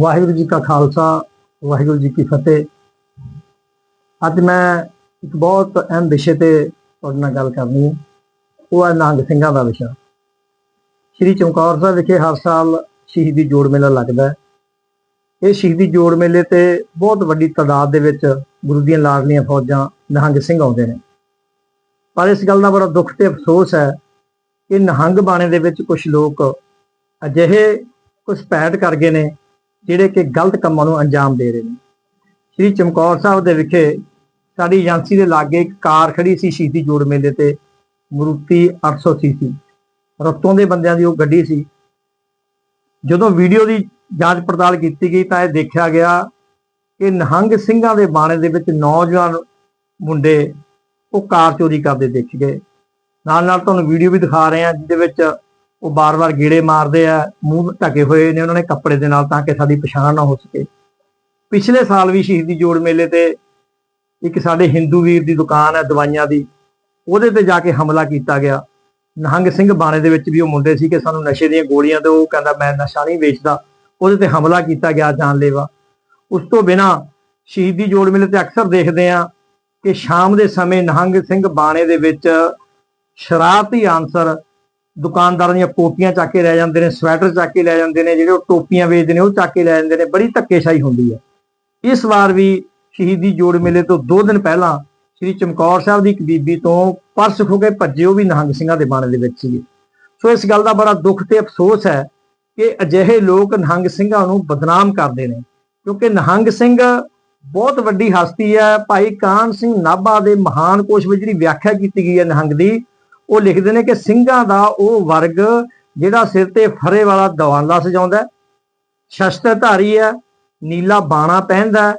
ਵਾਹਿਗੁਰੂ ਜੀ ਕਾ ਖਾਲਸਾ, ਵਾਹਿਗੁਰੂ ਜੀ ਕੀ ਫਤਿਹ। ਅੱਜ ਮੈਂ ਇੱਕ ਬਹੁਤ ਅਹਿਮ ਵਿਸ਼ੇ ਤੇ ਤੁਹਾਡੇ ਨਾਲ ਗੱਲ ਕਰਨੀ ਹੈ। ਉਹ ਹੈ ਨੰਗ ਸਿੰਘਾਂ ਦਾ ਵਿਸ਼ਾ। ਸ੍ਰੀ ਚਮਕੌਰ ਸਾਹਿਬ ਵਿਖੇ ਹਰ ਸਾਲ ਸ਼ਹੀਦੀ ਜੋੜ ਮੇਲਾ ਲੱਗਦਾ ਹੈ। ਇਹ ਸ਼ਹੀਦੀ ਜੋੜ ਮੇਲੇ ਤੇ ਬਹੁਤ ਵੱਡੀ ਤਾਦਾਦ ਦੇ ਵਿੱਚ ਗੁਰੂ ਦੀਆਂ ਲਾਡਲੀਆਂ ਫੌਜਾਂ ਨਿਹੰਗ ਸਿੰਘ ਆਉਂਦੇ ਨੇ। ਪਰ ਇਸ ਗੱਲ ਦਾ ਬੜਾ ਦੁੱਖ ਤੇ ਅਫਸੋਸ ਹੈ ਕਿ ਨਿਹੰਗ ਬਾਣੇ ਦੇ ਵਿੱਚ ਕੁਝ ਲੋਕ ਅਜਿਹੇ ਕੁਝ ਪੈਟ ਕਰ ਗਏ ਨੇ ਜਿਹੜੇ ਕਿ ਗਲਤ ਕੰਮਾਂ ਨੂੰ ਅੰਜਾਮ ਦੇ ਰਹੇ ਨੇ। ਸ੍ਰੀ ਚਮਕੌਰ ਸਾਹਿਬ ਦੇ ਵਿਖੇ ਸਾਡੀ ਏਜੰਸੀ ਦੇ ਲਾਗੇ ਇੱਕ ਕਾਰ ਖੜੀ ਸੀ ਸ਼ਹੀਦੀ ਜੋੜ ਮੇਲੇ ਤੇ, ਮਰੂਤੀ 880 ਸੀ ਰਤੋਂ ਦੇ ਬੰਦਿਆਂ ਦੀ ਉਹ ਗੱਡੀ ਸੀ। ਜਦੋਂ ਵੀਡੀਓ ਦੀ ਜਾਂਚ ਪੜਤਾਲ ਕੀਤੀ ਗਈ ਤਾਂ ਇਹ ਦੇਖਿਆ ਗਿਆ ਕਿ ਨਿਹੰਗ ਸਿੰਘਾਂ ਦੇ ਬਾਣੇ ਦੇ ਵਿੱਚ ਨੌਜਵਾਨ ਮੁੰਡੇ ਉਹ ਕਾਰ ਚੋਰੀ ਕਰਦੇ ਦੇਖੇ ਗਏ। ਨਾਲ ਨਾਲ ਤੁਹਾਨੂੰ ਵੀਡੀਓ ਵੀ ਦਿਖਾ ਰਹੇ ਹਾਂ, ਜਿਹਦੇ ਵਿੱਚ ਉਹ ਬਾਰ-ਬਾਰ ਗੇੜੇ ਮਾਰਦੇ ਆ, ਮੂੰਹ ਢਕੇ ਹੋਏ ਨੇ ਉਹਨਾਂ ਨੇ ਕੱਪੜੇ ਦੇ ਨਾਲ ਤਾਂ ਕਿ ਸਾਡੀ ਪਛਾਣ ਨਾ ਹੋ ਸਕੇ। ਪਿਛਲੇ ਸਾਲ ਵੀ ਸ਼ਹੀਦੀ ਜੋੜ ਮੇਲੇ ਤੇ ਇੱਕ ਸਾਡੇ ਹਿੰਦੂ ਵੀਰ ਦੀ ਦੁਕਾਨ ਹੈ ਦਵਾਈਆਂ ਦੀ, ਉਹਦੇ ਤੇ ਜਾ ਕੇ ਹਮਲਾ ਕੀਤਾ ਗਿਆ। ਨਿਹੰਗ ਸਿੰਘ ਬਾਣੇ ਦੇ ਵਿੱਚ ਵੀ ਉਹ ਮੁੰਡੇ ਸੀ ਕਿ ਸਾਨੂੰ ਨਸ਼ੇ ਦੀਆਂ ਗੋਲੀਆਂ ਦਿਓ, ਉਹ ਕਹਿੰਦਾ, ਮੈਂ ਨਸ਼ਾ ਨਹੀਂ ਵੇਚਦਾ। ਉਹਦੇ ਤੇ ਹਮਲਾ ਕੀਤਾ ਗਿਆ ਜਾਨਲੇਵਾ। ਉਸ ਤੋਂ ਬਿਨਾ ਸ਼ਹੀਦੀ ਜੋੜ ਮੇਲੇ ਤੇ ਅਕਸਰ ਦੇਖਦੇ ਆ ਕਿ ਸ਼ਾਮ ਦੇ ਸਮੇਂ ਨਿਹੰਗ ਸਿੰਘ ਬਾਣੇ ਦੇ ਵਿੱਚ ਸ਼ਰਾਰਤੀ ਆਨਸਰ ਦੁਕਾਨਦਾਰਾਂ ਦੀਆਂ ਕੋਟੀਆਂ ਚੱਕ ਕੇ ਲੈ ਜਾਂਦੇ ਨੇ, ਸਵੈਟਰ ਚੱਕ ਕੇ ਲੈ ਜਾਂਦੇ ਨੇ, ਜਿਹੜੇ ਉਹ ਟੋਪੀਆਂ ਵੇਚਦੇ ਨੇ, ਉਹ ਚੱਕ ਕੇ ਲੈ ਜਾਂਦੇ ਨੇ। ਬੜੀ ਧੱਕੇਸ਼ਾਹੀ ਹੁੰਦੀ ਹੈ। ਇਸ ਵਾਰ ਵੀ ਸ਼ਹੀਦੀ ਜੋੜ ਮੇਲੇ ਤੋਂ 2 ਦਿਨ ਪਹਿਲਾਂ ਸ੍ਰੀ ਚਮਕੌਰ ਸਾਹਿਬ ਦੀ ਇੱਕ ਬੀਬੀ ਤੋਂ ਪਰਸ ਖੋ ਕੇ ਭੱਜੇ ਉਹ ਵੀ ਨਿਹੰਗ ਸਿੰਘਾਂ ਦੇ ਬਾਣੇ ਦੇ ਵਿੱਚ ਸੀਗੇ। ਸੋ ਇਸ ਗੱਲ ਦਾ ਬੜਾ ਦੁੱਖ ਤੇ ਅਫਸੋਸ ਹੈ ਕਿ ਅਜਿਹੇ ਲੋਕ ਨਿਹੰਗ ਸਿੰਘਾਂ ਨੂੰ ਬਦਨਾਮ ਕਰਦੇ ਨੇ। ਕਿਉਂਕਿ ਨਿਹੰਗ ਸਿੰਘ ਬਹੁਤ ਵੱਡੀ ਹਸਤੀ ਹੈ। ਭਾਈ ਕਾਨ ਸਿੰਘ ਨਾਭਾ ਦੇ ਮਹਾਨ ਕੋਸ਼ ਵਿੱਚ ਜਿਹੜੀ ਵਿਆਖਿਆ ਕੀਤੀ ਗਈ ਹੈ ਨਿਹੰਗ ਦੀ ਉਹ ਲਿਖਦੇ ਨੇ ਕਿ ਸਿੰਘਾਂ ਦਾ ਉਹ ਵਰਗ ਜਿਹੜਾ ਸਿਰ ਤੇ ਫਰੇ ਵਾਲਾ ਦਵਾਲਾ ਸਜਾਉਂਦਾ ਸ਼ਸਤਰ ਸ਼ਸਤਰਧਾਰੀ ਹੈ, ਨੀਲਾ ਬਾਣਾ ਪਹਿਨਦਾ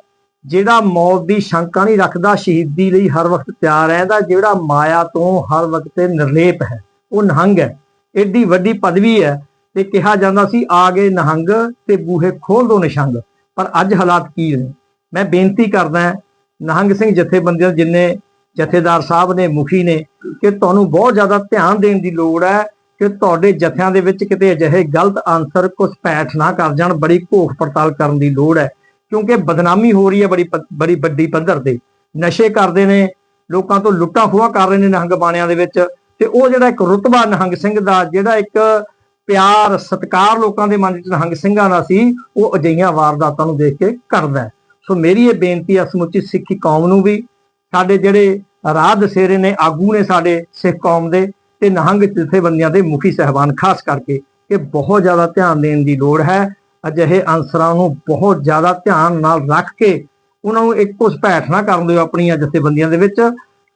ਜਿਹੜਾ ਮੌਤ ਦੀ ਸ਼ੰਕਾ ਨਹੀਂ ਰੱਖਦਾ, ਸ਼ਹੀਦੀ ਲਈ ਹਰ ਵਕਤ ਤਿਆਰ ਰਹਿੰਦਾ, ਜਿਹੜਾ ਮਾਇਆ ਤੋਂ ਹਰ ਵਕਤ ਨਿਰਲੇਪ ਹੈ, ਉਹ ਨਹੰਗ ਹੈ। ਏਡੀ ਵੱਡੀ ਪਦਵੀ ਹੈ ਤੇ ਕਿਹਾ ਜਾਂਦਾ ਸੀ, ਆ ਗਏ ਨਹੰਗ ਤੇ ਬੂਹੇ ਖੋਲ ਦੋ ਨਿਸ਼ੰਗ। ਪਰ ਅੱਜ ਹਾਲਾਤ ਕੀ ਨੇ? ਮੈਂ ਬੇਨਤੀ ਕਰਦਾ ਨਿਹੰਗ ਸਿੰਘ ਜਥੇਬੰਦੀਆਂ ਜਿੰਨੇ ਜਥੇਦਾਰ ਸਾਹਿਬ ਨੇ, ਮੁਖੀ ਨੇ ਕਿ ਤੁਹਾਨੂੰ ਬਹੁਤ ਜ਼ਿਆਦਾ ਧਿਆਨ ਦੇਣ ਦੀ ਲੋੜ ਹੈ ਕਿ ਤੁਹਾਡੇ ਜਥਿਆਂ ਦੇ ਵਿੱਚ ਕਿਤੇ ਅਜਿਹੇ ਗਲਤ ਆਨਸਰ ਘੁਸਪੈਠ ਨਾ ਕਰ ਜਾਣ, ਬੜੀ ਘੋਖ ਪੜਤਾਲ ਕਰਨ ਦੀ ਲੋੜ ਹੈ। ਕਿਉਂਕਿ ਬਦਨਾਮੀ ਹੋ ਰਹੀ ਹੈ ਬੜੀ ਪ- ਬੜੀ ਵੱਡੀ ਪੱਧਰ ਤੇ। ਨਸ਼ੇ ਕਰਦੇ ਨੇ, ਲੋਕਾਂ ਤੋਂ ਲੁੱਟਾਂ ਖੋਹਾਂ ਕਰ ਰਹੇ ਨੇ ਨਿਹੰਗ ਬਾਣਿਆਂ ਦੇ ਵਿੱਚ ਤੇ ਉਹ ਜਿਹੜਾ ਇੱਕ ਰੁਤਬਾ ਨਿਹੰਗ ਸਿੰਘ ਦਾ, ਜਿਹੜਾ ਇੱਕ ਪਿਆਰ, ਸਤਿਕਾਰ ਲੋਕਾਂ ਦੇ ਮਨ ਵਿੱਚ ਨਿਹੰਗ ਸਿੰਘਾਂ ਦਾ ਸੀ, ਉਹ ਅਜਿਹੀਆਂ ਵਾਰਦਾਤਾਂ ਨੂੰ ਦੇਖ ਕੇ ਕਰਦਾ ਸੋ ਮੇਰੀ ਇਹ ਬੇਨਤੀ ਹੈ ਸਮੁੱਚੀ ਸਿੱਖੀ ਕੌਮ ਨੂੰ ਵੀ ਸਾਡੇ ਜਿਹੜੇ ਰਾਹ ਦਸੇਰੇ ਨੇ, ਆਗੂ ਨੇ ਸਾਡੇ ਸਿੱਖ ਕੌਮ ਦੇ ਤੇ ਨਹੰਗ ਜਥੇਬੰਦੀਆਂ ਦੇ ਮੁਖੀ ਸਹਿਬਾਨ, ਖਾਸ ਕਰਕੇ ਕਿ ਬਹੁਤ ਜ਼ਿਆਦਾ ਧਿਆਨ ਦੇਣ ਦੀ ਲੋੜ ਹੈ। ਅਜਿਹੇ ਅਨਸਰਾਂ ਨੂੰ ਬਹੁਤ ਜ਼ਿਆਦਾ ਧਿਆਨ ਨਾਲ ਰੱਖ ਕੇ ਉਹਨਾਂ ਨੂੰ ਇੱਕੋ ਸਪੈਠ ਨਾ ਕਰਨ ਦਿਓ ਆਪਣੀਆਂ ਜਥੇਬੰਦੀਆਂ ਦੇ ਵਿੱਚ,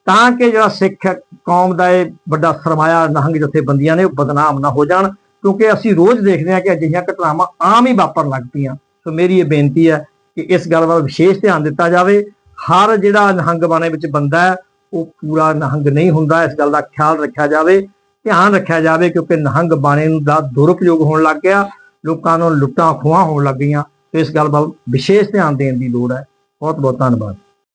ਤਾਂ ਕਿ ਜਿਹੜਾ ਸਿੱਖ ਕੌਮ ਦਾ ਇਹ ਵੱਡਾ ਸਰਮਾਇਆ ਨਹੰਗ ਜਥੇਬੰਦੀਆਂ ਨੇ ਉਹ ਬਦਨਾਮ ਨਾ ਹੋ ਜਾਣ। ਕਿਉਂਕਿ ਅਸੀਂ ਰੋਜ਼ ਦੇਖਦੇ ਹਾਂ ਕਿ ਅਜਿਹੀਆਂ ਘਟਨਾਵਾਂ ਆਮ ਹੀ ਵਾਪਰਨ ਲੱਗ ਪਈਆਂ। ਸੋ ਮੇਰੀ ਇਹ ਬੇਨਤੀ ਹੈ ਕਿ ਇਸ ਗੱਲ ਵੱਲ ਵਿਸ਼ੇਸ਼ ਧਿਆਨ ਦਿੱਤਾ ਜਾਵੇ। ਹਰ ਜਿਹੜਾ ਨਿਹੰਗ ਬਾਣੇ ਵਿੱਚ ਬੰਦਾ ਹੈ, ਉਹ ਪੂਰਾ ਨਹੰਗ ਨਹੀਂ ਹੁੰਦਾ। ਇਸ ਗੱਲ ਦਾ ਖਿਆਲ ਰੱਖਿਆ ਜਾਵੇ, ਧਿਆਨ ਰੱਖਿਆ ਜਾਵੇ ਕਿਉਂਕਿ ਨਹੰਗ ਬਾਣੇ ਨੂੰ ਦਾ ਦੁਰਉਪਯੋਗ ਹੋਣ ਲੱਗ ਗਿਆ। ਲੋਕਾਂ ਨੂੰ ਲੁੱਟਾਂ ਖੋਹਾਂ ਹੋਣ ਲੱਗ ਗਈਆਂ। ਤੇ ਇਸ ਗੱਲ ਵੱਲ ਵਿਸ਼ੇਸ਼ ਧਿਆਨ ਦੇਣ ਦੀ ਲੋੜ ਹੈ। ਬਹੁਤ ਬਹੁਤ ਧੰਨਵਾਦ।